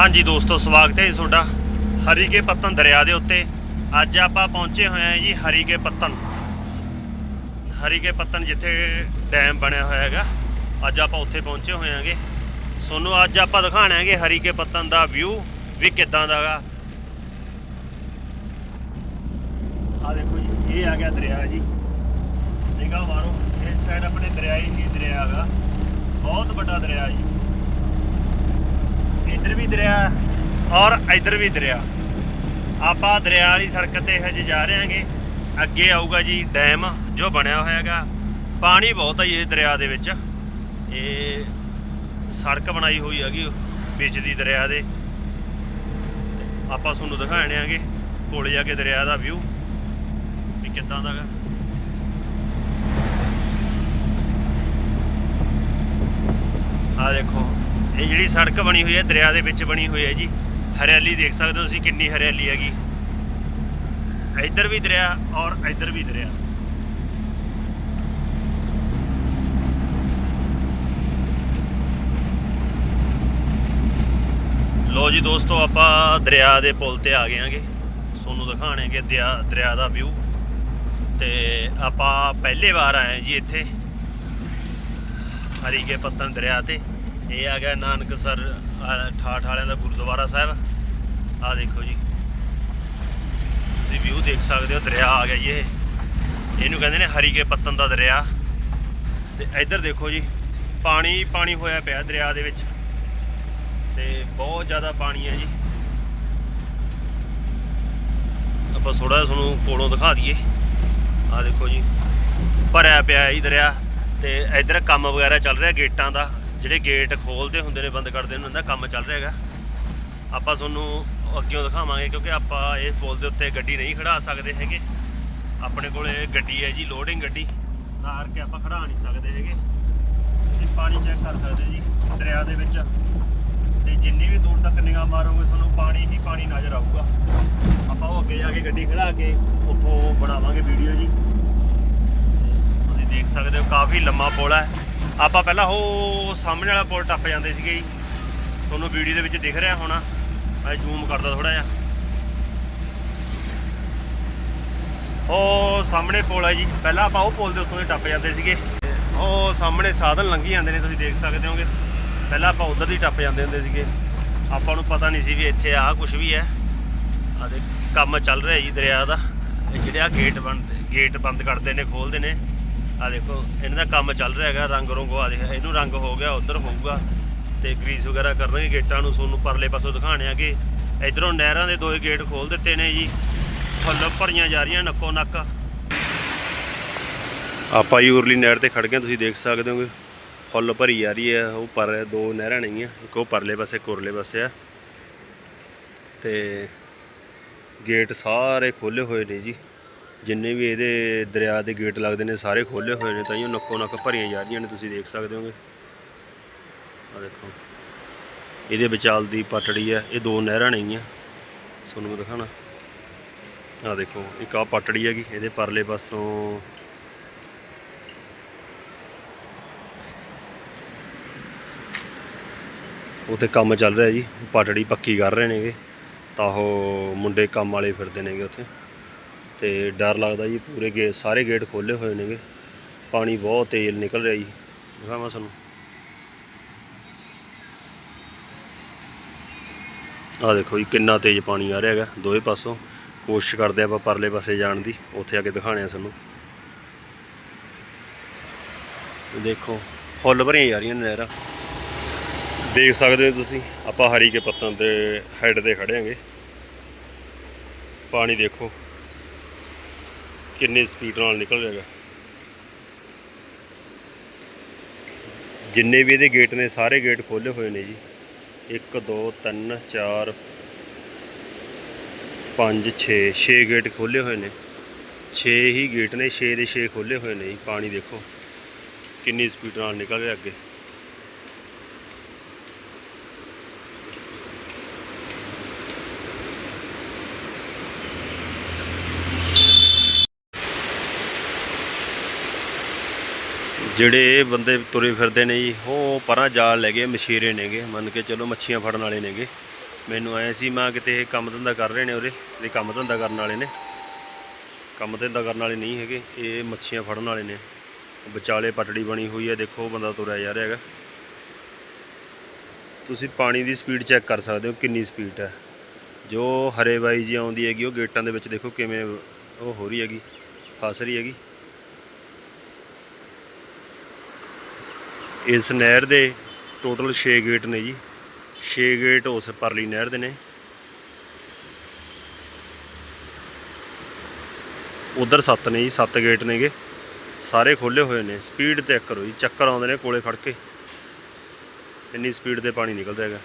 ਹਾਂਜੀ ਦੋਸਤੋ, ਸਵਾਗਤ ਹੈ ਜੀ ਤੁਹਾਡਾ ਹਰੀਕੇ ਪੱਤਨ ਦਰਿਆ ਦੇ ਉੱਤੇ। ਅੱਜ ਆਪਾਂ ਪਹੁੰਚੇ ਹੋਏ ਹਾਂ ਜੀ ਹਰੀਕੇ ਪੱਤਨ। ਹਰੀਕੇ ਪੱਤਨ ਜਿੱਥੇ ਡੈਮ ਬਣਿਆ ਹੋਇਆ ਹੈਗਾ, ਅੱਜ ਆਪਾਂ ਉੱਥੇ ਪਹੁੰਚੇ ਹੋਏ ਹਾਂਗੇ। ਤੁਹਾਨੂੰ ਅੱਜ ਆਪਾਂ ਦਿਖਾਣਾ ਹੈਗੇ ਹਰੀਕੇ ਪੱਤਨ ਦਾ ਵਿਊ ਵੀ ਕਿੱਦਾਂ ਦਾ ਹੈਗਾ ਆ ਦੇਖੋ ਜੀ, ਇਹ ਆ ਗਿਆ ਦਰਿਆ ਜੀ। ਨਿਗਾਹ ਮਾਰੋ, ਇਸ ਸਾਈਡ ਆਪਣੇ ਦਰਿਆ ਹੀ ਦਰਿਆ ਹੈਗਾ। ਬਹੁਤ ਵੱਡਾ ਦਰਿਆ ਜੀ। ਇੱਧਰ ਵੀ ਦਰਿਆ ਔਰ ਇੱਧਰ ਵੀ ਦਰਿਆ। ਆਪਾਂ ਦਰਿਆ ਵਾਲੀ ਸੜਕ ਤੇ ਹਜੇ ਜਾ ਰਹੇ ਹਾਂਗੇ। ਅੱਗੇ ਆਊਗਾ ਜੀ ਡੈਮ ਜੋ ਬਣਿਆ ਹੋਇਆ ਹੈਗਾ। ਪਾਣੀ ਬਹੁਤ ਹੈ ਜੀ ਇਹ ਦਰਿਆ ਦੇ ਵਿੱਚ। ਇਹ ਸੜਕ ਬਣਾਈ ਹੋਈ ਹੈਗੀ ਵਿੱਚ ਦੀ ਦਰਿਆ ਦੇ। ਆਪਾਂ ਤੁਹਾਨੂੰ ਦਿਖਾਣੇ ਆਂਗੇ ਕੋਲੇ ਜਾ ਕੇ ਦਰਿਆ ਦਾ ਵਿਊ ਵੀ ਕਿੱਦਾਂ ਦਾ ਹੈਗਾ। ਆ ਦੇਖੋ। ਇਹ ਜਿਹੜੀ ਸੜਕ ਬਣੀ ਹੋਈ ਹੈ, ਦਰਿਆ ਦੇ ਵਿੱਚ ਬਣੀ ਹੋਈ ਹੈ ਜੀ। ਹਰਿਆਲੀ ਦੇਖ ਸਕਦੇ ਹੋ ਤੁਸੀਂ ਕਿੰਨੀ ਹਰਿਆਲੀ ਹੈਗੀ। ਇੱਧਰ ਵੀ ਦਰਿਆ ਔਰ ਇੱਧਰ ਵੀ ਦਰਿਆ। ਲੋ ਜੀ ਦੋਸਤੋ, ਆਪਾਂ ਦਰਿਆ ਦੇ ਪੁਲ ਤੇ ਆ ਗਏ ਆਂਗੇ ਤੁਹਾਨੂੰ ਦਿਖਾਣੇਗੇ ਦਰਿਆ ਦਰਿਆ ਦਾ ਵਿਊ ਤੇ ਆਪਾਂ ਪਹਿਲੇ ਵਾਰ ਆਏ ਜੀ ਇੱਥੇ। ਹਰੀਕੇ ਪੱਤਨ ਦਰਿਆ ਤੇ। ਇਹ ਆ ਗਿਆ ਨਾਨਕਸਰ ਅਹ, ਠਾਠ ਵਾਲਿਆਂ ਦਾ ਗੁਰਦੁਆਰਾ ਸਾਹਿਬ। ਆ ਦੇਖੋ ਜੀ। ਤੁਸੀਂ ਵਿਊ ਦੇਖ ਸਕਦੇ ਹੋ ਦਰਿਆ ਆ ਗਿਆ ਜੀ ਇਹ। ਇਹਨੂੰ ਕਹਿੰਦੇ ਨੇ ਹਰੀਕੇ ਪੱਤਨ ਦਾ ਦਰਿਆ। ਤੇ ਇੱਧਰ ਦੇਖੋ ਜੀ ਪਾਣੀ ਪਾਣੀ ਹੋਇਆ ਪਿਆ ਦਰਿਆ ਦੇ ਵਿੱਚ। ਤੇ ਬਹੁਤ ਜ਼ਿਆਦਾ ਪਾਣੀ ਹੈ ਜੀ। ਆਪਾਂ ਥੋੜਾ ਤੁਹਾਨੂੰ ਕੋਲੋਂ ਦਿਖਾ ਦਈਏ। ਆ ਦੇਖੋ ਜੀ ਭਰਿਆ ਪਿਆ ਹੈ ਜੀ ਦਰਿਆ। ਤੇ ਇੱਧਰ ਕੰਮ ਵਗੈਰਾ ਚੱਲ ਰਿਹਾ ਗੇਟਾਂ ਦਾ। ਜਿਹੜੇ ਗੇਟ ਖੋਲਦੇ ਹੁੰਦੇ ਨੇ, ਬੰਦ ਕਰਦੇ ਨੇ ਉਹਨਾਂ ਦਾ ਕੰਮ ਚੱਲ ਰਿਹਾ ਹੈਗਾ। ਆਪਾਂ ਤੁਹਾਨੂੰ ਅੱਗੇ ਦਿਖਾਵਾਂਗੇ ਕਿਉਂਕਿ ਆਪਾਂ ਇਸ ਪੁਲ ਦੇ ਉੱਤੇ ਗੱਡੀ ਨਹੀਂ ਖੜਾ ਸਕਦੇ ਹੈਗੇ। ਆਪਣੇ ਕੋਲੇ ਗੱਡੀ ਹੈ ਜੀ ਲੋਡਿੰਗ ਗੱਡੀ। ਤਾਰ ਕੇ ਆਪਾਂ ਖੜਾ ਨਹੀਂ ਸਕਦੇ ਹੈਗੇ। ਤੁਸੀਂ ਪਾਣੀ ਚੈੱਕ ਕਰ ਸਕਦੇ ਜੀ, ਦਰਿਆ ਦੇ ਵਿੱਚ। ਤੇ ਜਿੰਨੀ ਵੀ ਦੂਰ ਤੱਕ ਨਿਗਾਹ ਮਾਰੋਗੇ, ਤੁਹਾਨੂੰ ਪਾਣੀ ਹੀ ਪਾਣੀ ਨਜ਼ਰ ਆਊਗਾ। ਆਪਾਂ ਉਹ ਅੱਗੇ ਜਾ ਕੇ ਗੱਡੀ ਖੜਾ ਕੇ ਉੱਥੋਂ ਬਣਾਵਾਂਗੇ ਵੀਡੀਓ ਜੀ। ਤੁਸੀਂ ਦੇਖ ਸਕਦੇ ਹੋ, ਕਾਫੀ ਲੰਮਾ ਪੁਲ ਹੈ। ਆਪਾਂ ਪਹਿਲਾਂ ਉਹ ਸਾਹਮਣੇ ਵਾਲਾ ਪੁਲ ਟੱਪ ਜਾਂਦੇ ਸੀਗੇ ਜੀ। ਤੁਹਾਨੂੰ ਵੀਡੀਓ ਦੇ ਵਿੱਚ ਦਿਖ ਰਿਹਾ ਹੋਣਾ। ਮੈਂ ਜ਼ੂਮ ਕਰਦਾ ਥੋੜਾ ਜਿਹਾ। ਉਹ ਸਾਹਮਣੇ ਪੁਲ ਹੈ ਜੀ। ਪਹਿਲਾਂ ਆਪਾਂ ਉਹ ਪੁਲ ਦੇ ਉੱਤੋਂ ਦੀ ਟੱਪ ਜਾਂਦੇ ਸੀਗੇ। ਉਹ ਸਾਹਮਣੇ ਸਾਧਨ ਲੰਘੀ ਜਾਂਦੇ ਨੇ, ਤੁਸੀਂ ਦੇਖ ਸਕਦੇ ਹੋਗੇ। ਪਹਿਲਾਂ ਆਪਾਂ ਉਧਰ ਦੀ ਟੱਪ ਜਾਂਦੇ ਹੁੰਦੇ ਸੀਗੇ। ਆਪਾਂ ਨੂੰ ਪਤਾ ਨਹੀਂ ਸੀ ਵੀ ਇੱਥੇ ਆਹ ਕੁਝ ਵੀ ਹੈ। ਆ ਦੇ ਕੰਮ ਚੱਲ ਰਿਹਾ ਜੀ ਦਰਿਆ ਦਾ। ਇਹ ਜਿਹੜੇ ਆ ਗੇਟ ਬੰਦ ਗੇਟ ਬੰਦ ਕਰਦੇ ਨੇ ਖੋਲਦੇ ਨੇ। ਆ ਦੇਖੋ, ਇਹਨਾਂ ਦਾ ਕੰਮ ਚੱਲ ਰਿਹਾ ਹੈਗਾ, ਰੰਗ ਰੰਗ ਆ ਦੇਖ, ਇਹਨੂੰ ਰੰਗ ਹੋ ਗਿਆ, ਉਧਰ ਹੋਊਗਾ, ਤੇ ਗਰੀਸ ਵਗੈਰਾ ਕਰਨਗੇ ਗੇਟਾਂ ਨੂੰ ਸੋਨੂੰ ਪਰਲੇ ਪਾਸੋਂ ਦਿਖਾਣੇ ਆ ਕਿ ਇਧਰੋਂ ਨਹਿਰਾਂ ਦੇ ਦੋਏ ਗੇਟ ਖੋਲ ਦਿੱਤੇ ਨੇ ਜੀ। ਫੁੱਲ ਭਰੀਆਂ ਜਾ ਰਹੀਆਂ, ਨੱਕੋ ਨੱਕ। ਆਪਾਂ ਹੀ ਉਰਲੀ ਨਹਿਰ ਤੇ ਖੜ ਗਏ ਤੁਸੀਂ ਦੇਖ ਸਕਦੇ ਹੋਗੇ। ਫੁੱਲ ਭਰੀ ਜਾ ਰਹੀ ਹੈ, ਉਹ ਪਰ ਦੋ ਨਹਿਰਾਂ ਨਹੀਂ ਆ ਇੱਕ ਉਹ ਪਰਲੇ ਪਾਸੇ ਕੁਰਲੇ ਪਾਸੇ ਆ। ਤੇ ਗੇਟ ਸਾਰੇ ਖੋਲੇ ਹੋਏ ਨੇ ਜੀ। ਜਿੰਨੇ ਵੀ ਇਹਦੇ ਦਰਿਆ ਦੇ ਗੇਟ ਲੱਗਦੇ ਨੇ, ਸਾਰੇ ਖੋਲੇ ਹੋਏ ਨੇ ਤਾਂ ਇਹ ਨੱਕੋ ਨੱਕ ਭਰੀਆਂ ਜਾ ਰਹੀਆਂ ਨੇ, ਤੁਸੀਂ ਦੇਖ ਸਕਦੇ ਹੋਗੇ। ਆ ਦੇਖੋ। ਇਹਦੇ ਵਿਚਾਲ ਦੀ ਪਟੜੀ ਹੈ ਇਹ ਦੋ ਨਹਿਰਾਂ ਨੇਗੀਆਂ ਤੁਹਾਨੂੰ ਮੈਂ ਦਿਖਾਣਾ ਆ ਦੇਖੋ, ਇੱਕ ਆ ਪਟੜੀ ਹੈਗੀ, ਇਹਦੇ ਪਰਲੇ ਪਾਸੋਂ। ਉਤੇ ਕੰਮ ਚੱਲ ਰਿਹਾ ਜੀ, ਪਟੜੀ ਪੱਕੀ ਕਰ ਰਹੇ ਨੇਗੇ। ਤਾਂ ਉਹ ਮੁੰਡੇ ਕੰਮ ਵਾਲੇ ਫਿਰਦੇ ਨੇਗੇ ਉੱਥੇ। ਤੇ ਡਰ ਲੱਗਦਾ ਜੀ, ਪੂਰੇ ਗੇਟ, ਸਾਰੇ ਗੇਟ ਖੋਲੇ ਹੋਏ ਨੇਗੇ। ਪਾਣੀ ਬਹੁਤ ਤੇਜ਼ ਨਿਕਲ ਰਿਹਾ ਜੀ। ਦਿਖਾਵਾਂ ਸਾਨੂੰ ਆ ਦੇਖੋ ਜੀ, ਕਿੰਨਾ ਤੇਜ਼ ਪਾਣੀ ਆ ਰਿਹਾ ਹੈਗਾ, ਦੋਵੇਂ ਪਾਸੋਂ। ਕੋਸ਼ਿਸ਼ ਕਰਦੇ ਆਪਾਂ ਪਰਲੇ ਪਾਸੇ ਜਾਣ ਦੀ, ਉੱਥੇ ਆ ਕੇ ਦਿਖਾਣੇ ਆ ਸਾਨੂੰ ਦੇਖੋ, ਫੁੱਲ ਭਰੀਆਂ ਜਾ ਰਹੀਆਂ ਨੇ ਨਹਿਰਾਂ ਦੇਖ ਸਕਦੇ ਹੋ ਤੁਸੀਂ, ਆਪਾਂ ਹਰੀ ਕੇ ਪੱਤਨ ਦੇ ਹੈੱਡ ਤੇ ਖੜੇ ਆਂਗੇ ਪਾਣੀ ਦੇਖੋ। ਕਿੰਨੀ ਸਪੀਡ ਨਾਲ ਨਿਕਲ ਰਿਹਾ ਜਿੰਨੇ ਵੀ ਇਹਦੇ ਗੇਟ ਨੇ, ਸਾਰੇ ਗੇਟ ਖੋਲੇ ਹੋਏ ਨੇ ਜੀ। 1 2 3 4 5 6 6 ਗੇਟ ਖੋਲੇ ਹੋਏ ਨੇ। 6 ਹੀ ਗੇਟ ਨੇ 6 ਦੇ 6 ਖੋਲੇ ਹੋਏ ਨੇ ਜੀ। ਪਾਣੀ ਦੇਖੋ, ਕਿੰਨੀ ਸਪੀਡ ਨਾਲ ਨਿਕਲ ਰਿਹਾ ਅੱਗੇ। ਜਿਹੜੇ ਇਹ ਬੰਦੇ ਤੁਰੇ ਫਿਰਦੇ ਨੇ ਜੀ, ਉਹ ਪਰਾਂ ਜਾਲ ਲੈ ਗਏ, ਮਛੀਰੇ ਨੇਗੇ, ਮੰਨ ਕੇ ਚਲੋ ਮੱਛੀਆਂ ਫੜਨ ਵਾਲੇ ਨੇਗੇ। ਮੈਨੂੰ ਆਇਆ ਸੀ, ਮੈਂ ਕਿਤੇ ਇਹ ਕੰਮ ਧੰਦਾ ਕਰ ਰਹੇ ਨੇ ਉਰੇ ਇਹ ਕੰਮ ਧੰਦਾ ਕਰਨ ਵਾਲੇ ਨੇ। ਕੰਮ ਧੰਦਾ ਕਰਨ ਵਾਲੇ ਨਹੀਂ ਹੈਗੇ, ਇਹ ਮੱਛੀਆਂ ਫੜਨ ਵਾਲੇ ਨੇ। ਵਿਚਾਲੇ ਪਟੜੀ ਬਣੀ ਹੋਈ ਹੈ ਦੇਖੋ ਉਹ ਬੰਦਾ ਤੁਰਿਆ ਜਾ ਰਿਹਾ ਹੈਗਾ। ਤੁਸੀਂ ਪਾਣੀ ਦੀ ਸਪੀਡ ਚੈੱਕ ਕਰ ਸਕਦੇ ਹੋ ਕਿੰਨੀ ਸਪੀਡ ਹੈ। ਜੋ ਹਰੇ ਬਾਈ ਜੀ ਆਉਂਦੀ ਹੈਗੀ, ਉਹ ਗੇਟਾਂ ਦੇ ਵਿੱਚ ਦੇਖੋ ਕਿਵੇਂ ਉਹ ਹੋ ਰਹੀ ਹੈਗੀ, ਫਸ ਰਹੀ ਹੈਗੀ। ਇਸ ਨਹਿਰ ਦੇ ਟੋਟਲ 6 ਗੇਟ ਨੇ ਜੀ। 6 ਗੇਟ ਉਸ ਪਰਲੀ ਨਹਿਰ ਦੇ ਨੇ। ਉਧਰ 7 ਨੇ ਜੀ 7 ਗੇਟ ਨੇਗੇ। ਸਾਰੇ ਖੋਲੇ ਹੋਏ ਨੇ। ਸਪੀਡ ਚੈੱਕ ਕਰੋ ਜੀ ਚੱਕਰ ਆਉਂਦੇ ਨੇ ਕੋਲੇ ਖੜ ਕੇ। ਇੰਨੀ ਸਪੀਡ ਤੇ ਪਾਣੀ ਨਿਕਲਦਾ ਹੈਗਾ।